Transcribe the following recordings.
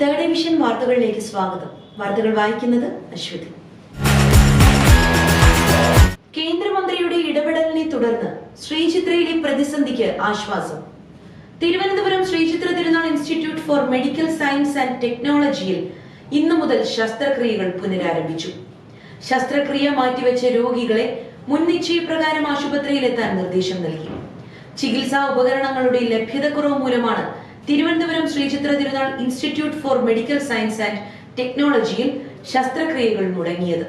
Third division വാർത്തകളിലേക്ക് സ്വാഗതം. വാർത്തകൾ വായിക്കുന്നത് അശ്വതി. കേന്ദ്രമന്ത്രിയുടെ ഇടപെടലിനെ തുടർന്ന് ശ്രീചിത്രയിലെ പ്രതിസന്ധിക്ക് ആശ്വാസം. Thiruvananthapuram Sree Chitra Tirunal institute for medical science and ടെക്നോളജിയിൽ ഇന്നു മുതൽ ശസ്ത്രക്രിയകൾ പുനരാരംഭിച്ചു. ശസ്ത്രക്രിയ മാറ്റിവെച്ച രോഗികളെ മുൻ നിശ്ചയപ്രകാരം ആശുപത്രിയിലെത്താൻ നിർദ്ദേശം നൽകി. ചികിത്സാ ഉപകരണങ്ങളുടെ ലഭ്യതക്കുറവ് മൂലമാണ് Thiruvananthapuram Sree Chitra Tirunal institute for medical science and ടെക്നോളജിയിൽ ശസ്ത്രക്രിയകൾ മുടങ്ങിയത്.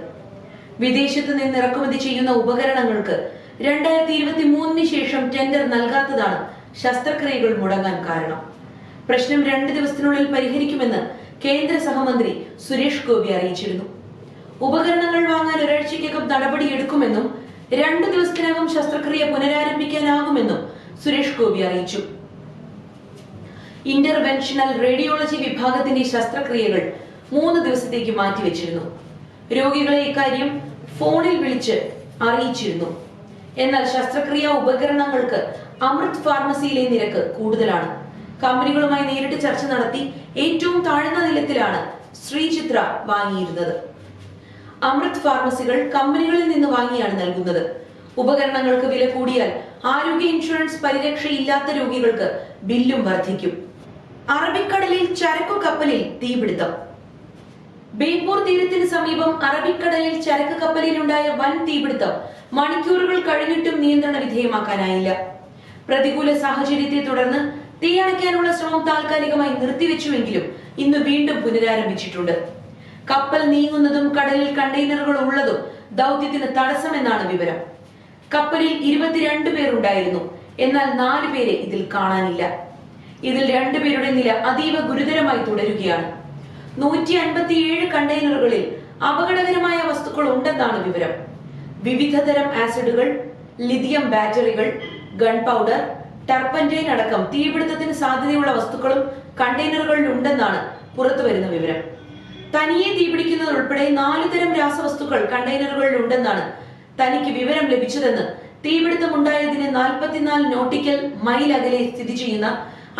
വിദേശത്ത് നിന്ന് ഇറക്കുമതി ചെയ്യുന്ന ഉപകരണങ്ങൾക്ക് രണ്ടായിരത്തി ഇരുപത്തി മൂന്നിന് ശേഷം ടെൻഡർ നൽകാത്തതാണ് ശസ്ത്രക്രിയകൾ മുടങ്ങാൻ കാരണം. പ്രശ്നം രണ്ട് ദിവസത്തിനുള്ളിൽ പരിഹരിക്കുമെന്ന് കേന്ദ്ര സഹമന്ത്രി സുരേഷ് ഗോപി അറിയിച്ചിരുന്നു. ഉപകരണങ്ങൾ വാങ്ങാൻ ഒരാഴ്ചയ്ക്കകം നടപടിയെടുക്കുമെന്നും രണ്ടു ദിവസത്തിനകം ശസ്ത്രക്രിയ പുനരാരംഭിക്കാനാകുമെന്നും സുരേഷ് ഗോപി അറിയിച്ചു. ഇന്റർവെൻഷണൽ റേഡിയോളജി വിഭാഗത്തിന്റെ ശസ്ത്രക്രിയകൾ മൂന്ന് ദിവസത്തേക്ക് മാറ്റിവെച്ചിരുന്നു. രോഗികളെ ഇക്കാര്യം ഫോണിൽ വിളിച്ച് അറിയിച്ചിരുന്നു. എന്നാൽ ശസ്ത്രക്രിയാ ഉപകരണങ്ങൾക്ക് അമൃത് ഫാർമസിയിലെ നിരക്ക് കൂടുതലാണ്. കമ്പനികളുമായി നേരിട്ട് ചർച്ച നടത്തി ഏറ്റവും താഴ്ന്ന നിലത്തിലാണ് ശ്രീചിത്ര വാങ്ങിയിരുന്നത്. അമൃത് ഫാർമസികൾ കമ്പനികളിൽ നിന്ന് വാങ്ങിയാണ് നൽകുന്നത്. ഉപകരണങ്ങൾക്ക് വില കൂടിയാൽ ആരോഗ്യ ഇൻഷുറൻസ് പരിരക്ഷയില്ലാത്ത രോഗികൾക്ക് ബില്ലും വർദ്ധിക്കും. അറബിക്കടലിൽ ചരക്കു കപ്പലിൽ തീപിടുത്തം. ബേപ്പൂർ തീരത്തിന് സമീപം അറബിക്കടലിൽ ചരക്ക് കപ്പലിലുണ്ടായ വൻ തീപിടുത്തം മണിക്കൂറുകൾ കഴിഞ്ഞിട്ടും നിയന്ത്രണ വിധേയമാക്കാനായില്ല. പ്രതികൂല സാഹചര്യത്തെ തുടർന്ന് തീയണയ്ക്കാനുള്ള ശ്രമം താൽക്കാലികമായി നിർത്തിവെച്ചുവെങ്കിലും ഇന്ന് വീണ്ടും പുനരാരംഭിച്ചിട്ടുണ്ട്. കപ്പൽ നീങ്ങുന്നതും കടലിൽ കണ്ടെയ്നറുകൾ ഉള്ളതും ദൗത്യത്തിന് തടസ്സമെന്നാണ് വിവരം. കപ്പലിൽ ഇരുപത്തിരണ്ട് പേരുണ്ടായിരുന്നു. എന്നാൽ നാല് പേരെ ഇതിൽ കാണാനില്ല. ഇതിൽ രണ്ടുപേരുടെ നില അതീവ ഗുരുതരമായി തുടരുകയാണ്. നൂറ്റി അൻപത്തിയേഴ് കണ്ടെയ്നറുകളിൽ അപകടകരമായ വസ്തുക്കൾ ഉണ്ടെന്നാണ് വിവരം. വിവിധ തരം ആസിഡുകൾ ലിഥിയം ബാറ്ററികൾ ഗൺ പൗഡർ ടർപ്പന്റൈൻ അടക്കം തീപിടുത്തത്തിന് സാധ്യതയുള്ള വസ്തുക്കളും കണ്ടെയ്നറുകളിൽ ഉണ്ടെന്നാണ് പുറത്തുവരുന്ന വിവരം. തനിയെ തീപിടിക്കുന്നത് ഉൾപ്പെടെ നാല് തരം രാസവസ്തുക്കൾ കണ്ടെയ്നറുകളിൽ ഉണ്ടെന്നാണ് തനിക്ക് വിവരം ലഭിച്ചതെന്ന് തീപിടുത്തം ഉണ്ടായതിന് നാൽപ്പത്തിനാല് നോട്ടിക്കൽ മൈൽ അകലെ സ്ഥിതി ചെയ്യുന്ന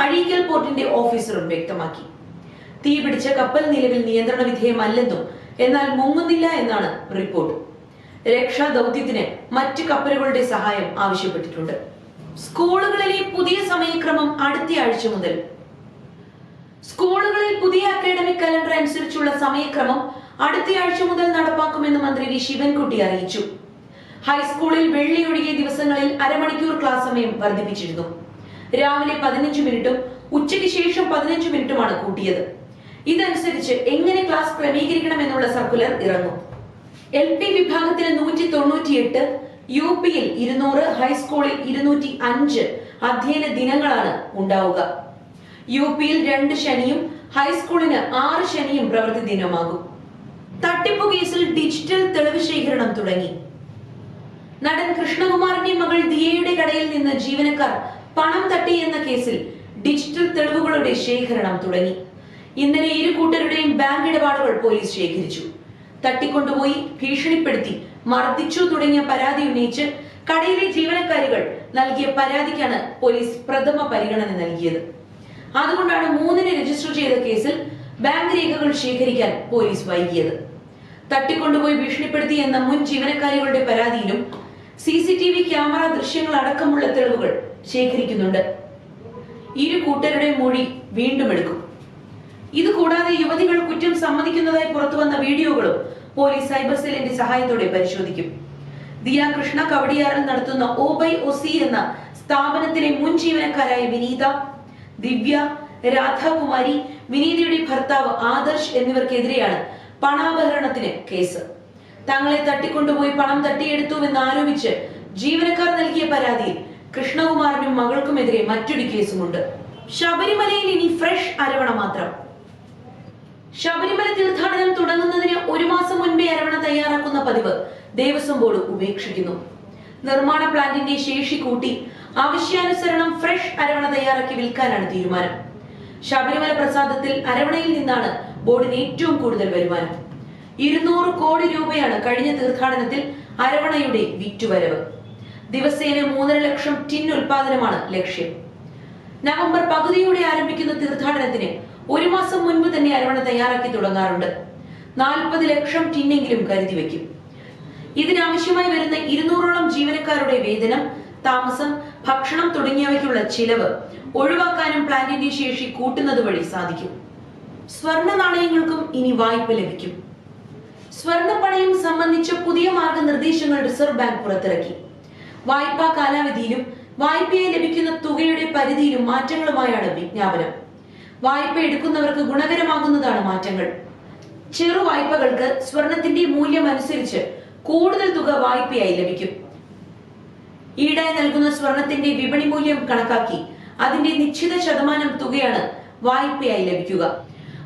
അഴീക്കൽ പോർട്ടിന്റെ ഓഫീസറും വ്യക്തമാക്കി. തീപിടിച്ച കപ്പൽ നിലവിൽ നിയന്ത്രണ വിധേയമല്ലെന്നും എന്നാൽ മുങ്ങുന്നില്ല എന്നാണ് റിപ്പോർട്ട്. രക്ഷാ ദൗത്യത്തിന് മറ്റ് കപ്പലുകളുടെ സഹായം ആവശ്യപ്പെട്ടിട്ടുണ്ട്. സ്കൂളുകളിലെ പുതിയ സമയക്രമം അടുത്ത ആഴ്ച മുതൽ. സ്കൂളുകളിൽ പുതിയ അക്കാഡമിക് കലണ്ടർ അനുസരിച്ചുള്ള സമയക്രമം അടുത്ത ആഴ്ച മുതൽ നടപ്പാക്കുമെന്ന് മന്ത്രി വി. ശിവൻകുട്ടി അറിയിച്ചു. ഹൈസ്കൂളിൽ വെള്ളി ഒഴികെ ദിവസങ്ങളിൽ അരമണിക്കൂർ ക്ലാസ് സമയം വർദ്ധിപ്പിച്ചിരുന്നു. രാവിലെ പതിനഞ്ച് മിനിറ്റും ഉച്ചയ്ക്ക് ശേഷം പതിനഞ്ച് മിനിറ്റുമാണ് കൂട്ടിയത്. ഇതനുസരിച്ച് എങ്ങനെ ക്ലാസ് ക്രമീകരിക്കണം എന്നുള്ള സർക്കുലർ ഇറങ്ങും. എൽ പി വിഭാഗത്തിൽ നൂറ്റി തൊണ്ണൂറ്റിയെട്ട് യു പിയിൽ ഇരുന്നൂറ് ഹൈസ്കൂളിൽ ഇരുന്നൂറ്റി അഞ്ച് അധ്യയന ദിനങ്ങളാണ് ഉണ്ടാവുക. യു പിയിൽ രണ്ട് ശനിയും ഹൈസ്കൂളിന് ആറ് ശനിയും പ്രവൃത്തി ദിനമാകും. തട്ടിപ്പു കേസിൽ ഡിജിറ്റൽ തെളിവ് ശേഖരണം തുടങ്ങി. നടൻ കൃഷ്ണകുമാറിന്റെ മകൾ ദിയയുടെ കടയിൽ നിന്ന് ജീവനക്കാർ പണം തട്ടി എന്ന കേസിൽ ഡിജിറ്റൽ തെളിവുകളുടെ ശേഖരണം തുടങ്ങി. ഇന്നലെ ഇരു കൂട്ടരുടെയും ബാങ്ക് ഇടപാടുകൾ പോലീസ് ശേഖരിച്ചു. തട്ടിക്കൊണ്ടുപോയി ഭീഷണിപ്പെടുത്തി മർദ്ദിച്ചു തുടങ്ങിയ പരാതി ഉന്നയിച്ച് കടയിലെ ജീവനക്കാരികൾ നൽകിയ പരാതിക്കാണ് പോലീസ് പ്രഥമ പരിഗണന നൽകിയത്. അതുകൊണ്ടാണ് മൂന്നിന് രജിസ്റ്റർ ചെയ്ത കേസിൽ ബാങ്ക് രേഖകൾ ശേഖരിക്കാൻ പോലീസ് വൈകിയത്. തട്ടിക്കൊണ്ടുപോയി ഭീഷണിപ്പെടുത്തി എന്ന മുൻ ജീവനക്കാരികളുടെ പരാതിയിലും C C T V camera ദൃശ്യങ്ങൾ അടക്കമുള്ള തെളിവുകൾ ശേഖരിക്കുന്നുണ്ട്. ഇരു കൂട്ടരുടെ മൊഴി വീണ്ടും എടുക്കും. ഇതുകൂടാതെ യുവതികൾ കുറ്റം സമ്മതിക്കുന്നതായി പുറത്തുവന്ന വീഡിയോകളും പോലീസ് സൈബർ സെല്ലിന്റെ സഹായത്തോടെ പരിശോധിക്കും. ദിയ കൃഷ്ണ കവടിയാറിൽ നടത്തുന്ന ഒ ബൈ ഒ സി എന്ന സ്ഥാപനത്തിലെ മുൻ ജീവനക്കാരായ വിനീത ദിവ്യ രാധാകുമാരി വിനീതയുടെ ഭർത്താവ് ആദർശ് എന്നിവർക്കെതിരെയാണ് പണാപഹരണത്തിന് കേസ്. തങ്ങളെ തട്ടിക്കൊണ്ടുപോയി പണം തട്ടിയെടുത്തുവെന്ന് ആരോപിച്ച് ജീവനക്കാർ നൽകിയ പരാതിയിൽ കൃഷ്ണകുമാറിനും മകൾക്കുമെതിരെ മറ്റൊരു കേസുമുണ്ട്. ശബരിമലയിൽ ഇനി ഫ്രഷ് അരവണ മാത്രം. ശബരിമല തീർത്ഥാടനം തുടങ്ങുന്നതിന് ഒരു മാസം മുൻപേ അരവണ തയ്യാറാക്കുന്ന പതിവ് ദേവസ്വം ബോർഡ് ഉപേക്ഷിക്കുന്നു. നിർമ്മാണ പ്ലാന്റിന്റെ ശേഷി കൂട്ടി ആവശ്യാനുസരണം ഫ്രഷ് അരവണ തയ്യാറാക്കി വിൽക്കാനാണ് തീരുമാനം. ശബരിമല പ്രസാദത്തിൽ അരവണയിൽ നിന്നാണ് ബോർഡിന് ഏറ്റവും കൂടുതൽ വരുമാനം. ഇരുന്നൂറ് കോടി രൂപയാണ് കഴിഞ്ഞ തീർത്ഥാടനത്തിൽ അരവണയുടെ വിറ്റുവരവ്. ദിവസേന മൂന്നര ലക്ഷം ടിൻ ഉൽപാദനമാണ് ലക്ഷ്യം. നവംബർ പകുതിയോടെ ആരംഭിക്കുന്ന തീർത്ഥാടനത്തിന് ഒരു മാസം മുൻപ് തന്നെ അരവണ തയ്യാറാക്കി തുടങ്ങാറുണ്ട്. നാൽപ്പത് ലക്ഷം ടിന്നെങ്കിലും കരുതി വയ്ക്കും. ഇതിനാവശ്യമായി വരുന്ന ഇരുന്നൂറോളം ജീവനക്കാരുടെ വേതനം താമസം ഭക്ഷണം തുടങ്ങിയവയ്ക്കുള്ള ചിലവ് ഒഴിവാക്കാനും പ്ലാന്റിന്റെ ശേഷി കൂട്ടുന്നത് വഴി സാധിക്കും. സ്വർണ നാണയങ്ങൾക്കും ഇനി വായ്പ ലഭിക്കും. സ്വർണ പണയം സംബന്ധിച്ച പുതിയ മാർഗനിർദ്ദേശങ്ങൾ റിസർവ് ബാങ്ക് പുറത്തിറക്കി. വായ്പാ കാലാവധിയിലും വായ്പയായി ലഭിക്കുന്ന തുകയുടെ പരിധിയിലും മാറ്റങ്ങളുമായാണ് വിജ്ഞാപനം. വായ്പ എടുക്കുന്നവർക്ക് ഗുണകരമാകുന്നതാണ് മാറ്റങ്ങൾ. ചെറു വായ്പകൾക്ക് സ്വർണത്തിന്റെ മൂല്യം അനുസരിച്ച് കൂടുതൽ തുക വായ്പയായി ലഭിക്കും. ഈടായി നൽകുന്ന സ്വർണത്തിന്റെ വിപണി മൂല്യം കണക്കാക്കി അതിന്റെ നിശ്ചിത ശതമാനം തുകയാണ് വായ്പയായി ലഭിക്കുക.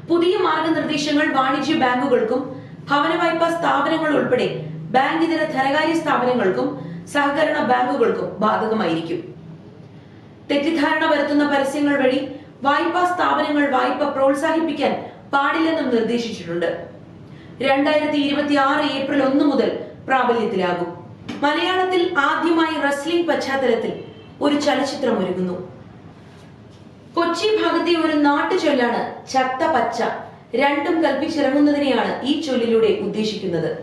പുതിയ മാർഗനിർദ്ദേശങ്ങൾ വാണിജ്യ ബാങ്കുകൾക്കും ഭവന വായ്പാ സ്ഥാപനങ്ങൾ ഉൾപ്പെടെ ബാങ്ക് ഇതര ധനകാര്യ സ്ഥാപനങ്ങൾക്കും സഹകരണ ബാങ്കുകൾക്കും ബാധകമായിരിക്കും. തെറ്റിദ്ധാരണ വരുത്തുന്ന പരസ്യങ്ങൾ വഴി വായ്പാ സ്ഥാപനങ്ങൾ വായ്പ പ്രോത്സാഹിപ്പിക്കാൻ പാടില്ലെന്നും നിർദ്ദേശിച്ചിട്ടുണ്ട്. രണ്ടായിരത്തി ഇരുപത്തി ആറ് ഏപ്രിൽ ഒന്ന് മുതൽ പ്രാബല്യത്തിലാകും. മലയാളത്തിൽ ആദ്യമായി റെസ്ലിംഗ് പശ്ചാത്തലത്തിൽ ഒരു ചലച്ചിത്രം ഒരുങ്ങുന്നു കൊച്ചി ഭാഗത്തെ ഒരു നാട്ടുചൊല്ലാണ് ചത്ത പച്ച. രണ്ടും കൽപ്പിച്ചിറങ്ങുന്നതിനെയാണ് ഈ ചൊല്ലിലൂടെ ഉദ്ദേശിക്കുന്നത്.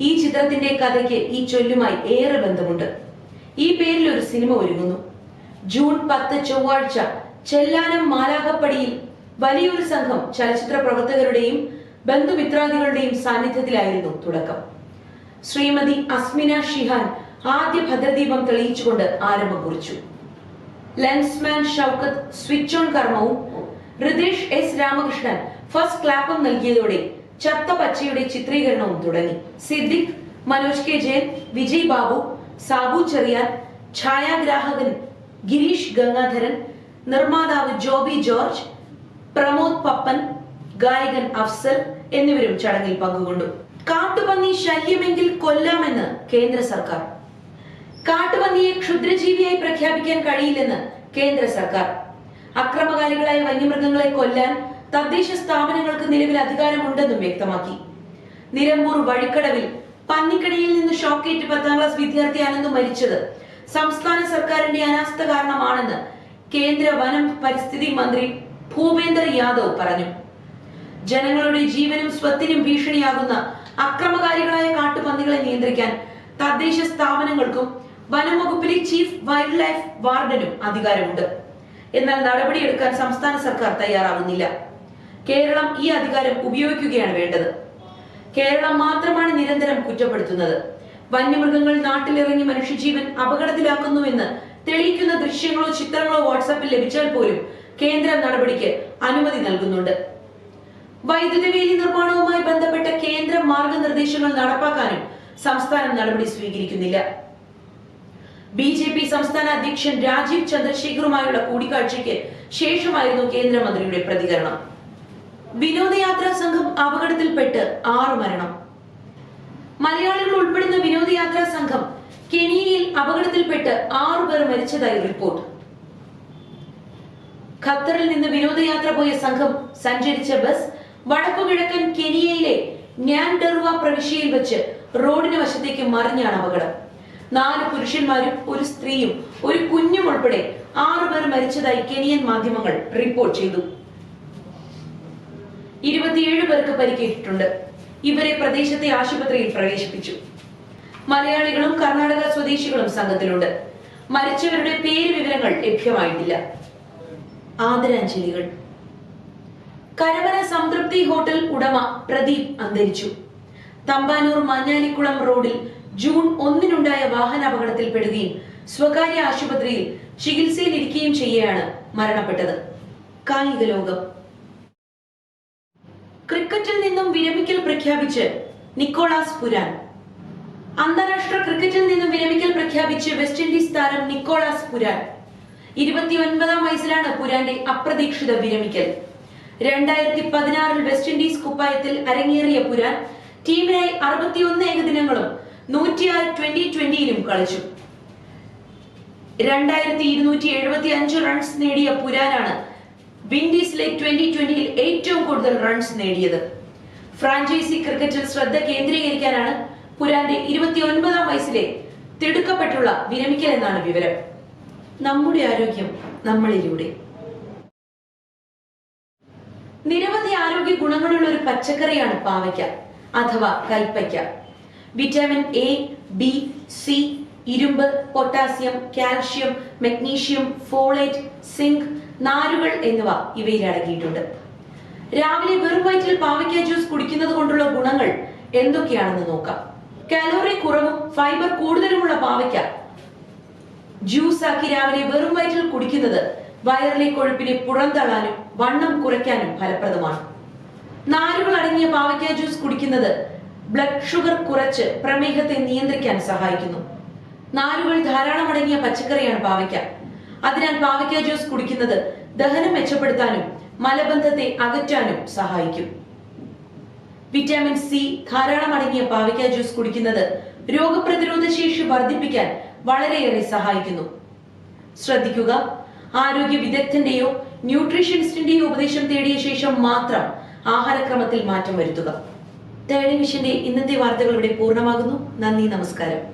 ഈ ചിത്രത്തിന്റെ കഥയ്ക്ക് ഈ ചൊല്ലുമായി ഏറെ ബന്ധമുണ്ട്. ഈ പേരിൽ ഒരു സിനിമ ഒരുങ്ങുന്നു. ജൂൺ പത്ത് ചൊവ്വാഴ്ച ചെല്ലാനം മാലാകപ്പടിയിൽ വലിയൊരു സംഘം ചലച്ചിത്ര പ്രവർത്തകരുടെയും ബന്ധുമിത്രാദികളുടെയും സാന്നിധ്യത്തിലായിരുന്നു തുടക്കം. ശ്രീമതി അസ്മിന ഷിഹാൻ ആദ്യ ഭദ്രദീപം തെളിയിച്ചുകൊണ്ട് ആരംഭം കുറിച്ചു. ലെൻസ്മാൻ ഷൗക്കത്ത് സ്വിച്ച് ഓൺ കർമ്മവും ഹൃദേശ് എസ് രാമകൃഷ്ണൻ ഫസ്റ്റ് ക്ലാപ്പും നൽകിയതോടെ ചത്ത പച്ചയുടെ ചിത്രീകരണവും തുടങ്ങി. സിദ്ദിഖ് മനോജ് കെ ജയൻ വിജയ് ബാബു സാബു ചെറിയാൻ ഛായാഗ്രാഹകൻ ഗിരീഷ് ഗംഗാധരൻ നിർമ്മാതാവ് ജോബി ജോർജ് പ്രമോദ് പപ്പൻ ഗായകൻ അഫ്സൽ എന്നിവരും ചടങ്ങിൽ പങ്കുകൊണ്ടു. കാട്ടുപന്നി ശല്യമെങ്കിൽ കൊല്ലാമെന്ന് കേന്ദ്ര സർക്കാർ. കാട്ടുപന്നിയെ ക്ഷുദ്രജീവിയായി പ്രഖ്യാപിക്കാൻ കഴിയില്ലെന്ന് കേന്ദ്ര സർക്കാർ. അക്രമകാരികളായ വന്യമൃഗങ്ങളെ കൊല്ലാൻ തദ്ദേശ സ്ഥാപനങ്ങൾക്ക് നിലവിൽ അധികാരമുണ്ടെന്നും വ്യക്തമാക്കി. നിലമ്പൂർ വഴിക്കടവിൽ പന്നിക്കടയിൽ നിന്ന് ഷോക്കേറ്റ് പത്താം ക്ലാസ് വിദ്യാർത്ഥി അനന്ത് മരിച്ചത് സംസ്ഥാന സർക്കാരിന്റെ അനാസ്ഥ കാരണമാണെന്ന് കേന്ദ്ര വനം പരിസ്ഥിതി മന്ത്രി ഭൂപേന്ദർ യാദവ് പറഞ്ഞു. ജനങ്ങളുടെ ജീവനും സ്വത്തിനും ഭീഷണിയാകുന്ന അക്രമകാരികളായ കാട്ടുപന്നികളെ നിയന്ത്രിക്കാൻ തദ്ദേശ സ്ഥാപനങ്ങൾക്കും വനം വകുപ്പിലെ ചീഫ് വൈൽഡ് ലൈഫ് വാർഡനും അധികാരമുണ്ട്. എന്നാൽ നടപടിയെടുക്കാൻ സംസ്ഥാന സർക്കാർ തയ്യാറാവുന്നില്ല. കേരളം ഈ അധികാരം ഉപയോഗിക്കുകയാണ് വേണ്ടത്. കേരളം മാത്രമാണ് നിരന്തരം കുറ്റപ്പെടുത്തുന്നത്. വന്യമൃഗങ്ങൾ നാട്ടിലിറങ്ങി മനുഷ്യജീവൻ അപകടത്തിലാക്കുന്നുവെന്ന് തെളിയിക്കുന്ന ദൃശ്യങ്ങളോ ചിത്രങ്ങളോ വാട്സാപ്പിൽ ലഭിച്ചാൽ പോലും കേന്ദ്ര നടപടിക്ക് അനുമതി നൽകുന്നുണ്ട്. വൈദ്യുതി വേലി നിർമ്മാണവുമായി ബന്ധപ്പെട്ട കേന്ദ്ര മാർഗനിർദ്ദേശങ്ങൾ നടപ്പാക്കാനും സംസ്ഥാനം നടപടി സ്വീകരിക്കുന്നില്ല. ബി ജെ പി സംസ്ഥാന അധ്യക്ഷൻ രാജീവ് ചന്ദ്രശേഖറുമായുള്ള കൂടിക്കാഴ്ചയ്ക്ക് ശേഷമായിരുന്നു കേന്ദ്രമന്ത്രിയുടെ പ്രതികരണം. വിനോദയാത്രാ സംഘം അപകടത്തിൽപ്പെട്ട് ആറ് മരണം. മലയാളികൾ ഉൾപ്പെടുന്ന വിനോദയാത്രാ സംഘം കെനിയയിൽ അപകടത്തിൽപ്പെട്ട് ആറു പേർ മരിച്ചതായി റിപ്പോർട്ട്. ഖത്തറിൽ നിന്ന് വിനോദയാത്ര പോയ സംഘം സഞ്ചരിച്ച ബസ് വടക്കുകിഴക്കൻ കെനിയയിലെ ന്യാൻഡെറുവ പ്രവിശ്യയിൽ വെച്ച് റോഡിന് വശത്തേക്ക് മറിഞ്ഞാണ് അപകടം. നാല് പുരുഷന്മാരും ഒരു സ്ത്രീയും ഒരു കുഞ്ഞും ഉൾപ്പെടെ ആറുപേർ മരിച്ചതായി കെനിയൻ മാധ്യമങ്ങൾ റിപ്പോർട്ട് ചെയ്തു. ഇരുപത്തിയേഴ് പേർക്ക് പരിക്കേറ്റിട്ടുണ്ട്. ഇവരെ പ്രദേശത്തെ ആശുപത്രിയിൽ പ്രവേശിപ്പിച്ചു. മലയാളികളും കർണാടക സ്വദേശികളും സംഘത്തിലുണ്ട്. മരിച്ചവരുടെ പേര് വിവരങ്ങൾ ലഭ്യമായിട്ടില്ല. ആദരാഞ്ജലികൾ. കരവന സംതൃപ്തി ഹോട്ടൽ ഉടമ പ്രദീപ് അന്തരിച്ചു. തമ്പാനൂർ മഞ്ഞാലിക്കുളം റോഡിൽ ജൂൺ ഒന്നിനുണ്ടായ വാഹനാപകടത്തിൽപ്പെടുകയും സ്വകാര്യ ആശുപത്രിയിൽ ചികിത്സയിലിരിക്കുകയും ചെയ്യുകയാണ് മരണപ്പെട്ടത്. കായിക ലോകം. ക്രിക്കറ്റിൽ നിന്നും വിരമിക്കൽ പ്രഖ്യാപിച്ച് നിക്കോളാസ് പുരാൻ. അന്താരാഷ്ട്ര ക്രിക്കറ്റിൽ നിന്നും വിരമിക്കൽ പ്രഖ്യാപിച്ച് വെസ്റ്റ് ഇൻഡീസ് താരം നിക്കോളാസ് പുരാൻ. ഇരുപത്തിയൊൻപതാം വയസ്സിലാണ് പുരാന്റെ അപ്രതീക്ഷിത വിരമിക്കൽ. രണ്ടായിരത്തി പതിനാറിൽ വെസ്റ്റ് ഇൻഡീസ് കുപ്പായത്തിൽ അരങ്ങേറിയ പുരാൻ ടീമിനായി അറുപത്തിയൊന്ന് ഏകദിനങ്ങളും നൂറ്റിയാറ് ട്വന്റി ട്വന്റിയിലും കളിച്ചു. രണ്ടായിരത്തി ഇരുന്നൂറ്റി എഴുപത്തി അഞ്ച് റൺസ് നേടിയ പുരാനാണ് വിൻഡീസിലെ ട്വന്റി ട്വന്റിയിൽ ഏറ്റവും കൂടുതൽ റൺസ് നേടിയത്. ഫ്രാഞ്ചൈസി ക്രിക്കറ്റിൽ ശ്രദ്ധ കേന്ദ്രീകരിക്കാനാണ് പുരാന്റെ ഇരുപത്തിയൊൻപതാം വയസ്സിലെ തിടുക്കപ്പെട്ടുള്ള വിരമിക്കൽ എന്നാണ് വിവരം. നമ്മുടെ ആരോഗ്യം നമ്മളിലൂടെ. നിരവധി ആരോഗ്യ ഗുണങ്ങളുള്ള ഒരു പച്ചക്കറിയാണ് പാവയ്ക്ക അഥവാ കൽപ്പയ്ക്ക. വിറ്റാമിൻ എ ബി സി ഇരുമ്പ് potassium calcium magnesium folate zinc നാരുകൾ എന്നിവ ഇവയിൽ അടങ്ങിയിട്ടുണ്ട്. രാവിലെ വെറും വയറ്റിൽ പാവയ്ക്ക ജ്യൂസ് കുടിക്കുന്നത് കൊണ്ടുള്ള ഗുണങ്ങൾ എന്തൊക്കെയാണെന്ന് നോക്കാം. കാലോറി കുറവും ഫൈബർ കൂടുതലുമുള്ള പാവയ്ക്ക ജ്യൂസ് ആക്കി രാവിലെ വെറും വയറ്റിൽ കുടിക്കുന്നത് വയറിലെ കൊഴുപ്പിനെ പുറന്തള്ളാനും വണ്ണം കുറയ്ക്കാനും ഫലപ്രദമാണ്. നാരുകൾ അടങ്ങിയ പാവയ്ക്ക ജ്യൂസ് കുടിക്കുന്നത് ബ്ലഡ് ഷുഗർ കുറച്ച് പ്രമേഹത്തെ നിയന്ത്രിക്കാൻ സഹായിക്കുന്നു. നാരുകൾ ധാരാളം അടങ്ങിയ പച്ചക്കറിയാണ് പാവയ്ക്ക. അതിനാൽ പാവയ്ക്ക ജ്യൂസ് കുടിക്കുന്നത് ദഹനം മെച്ചപ്പെടുത്താനും മലബന്ധത്തെ അകറ്റാനും സഹായിക്കും. വിറ്റാമിൻ സി ധാരാളം അടങ്ങിയ പാവയ്ക്ക ജ്യൂസ് കുടിക്കുന്നത് രോഗപ്രതിരോധ ശേഷി വർദ്ധിപ്പിക്കാൻ വളരെയേറെ സഹായിക്കുന്നു. ശ്രദ്ധിക്കുക ആരോഗ്യ വിദഗ്ധന്റെയോ ന്യൂട്രീഷ്യനിസ്റ്റിന്റെയോ ഉപദേശം തേടിയ ശേഷം മാത്രം ആഹാരക്രമത്തിൽ മാറ്റം വരുത്തുക. തേർഡ് വിഷന്റെ ഇന്നത്തെ വാർത്തകൾ ഇവിടെ പൂർണമാകുന്നു. നന്ദി നമസ്കാരം.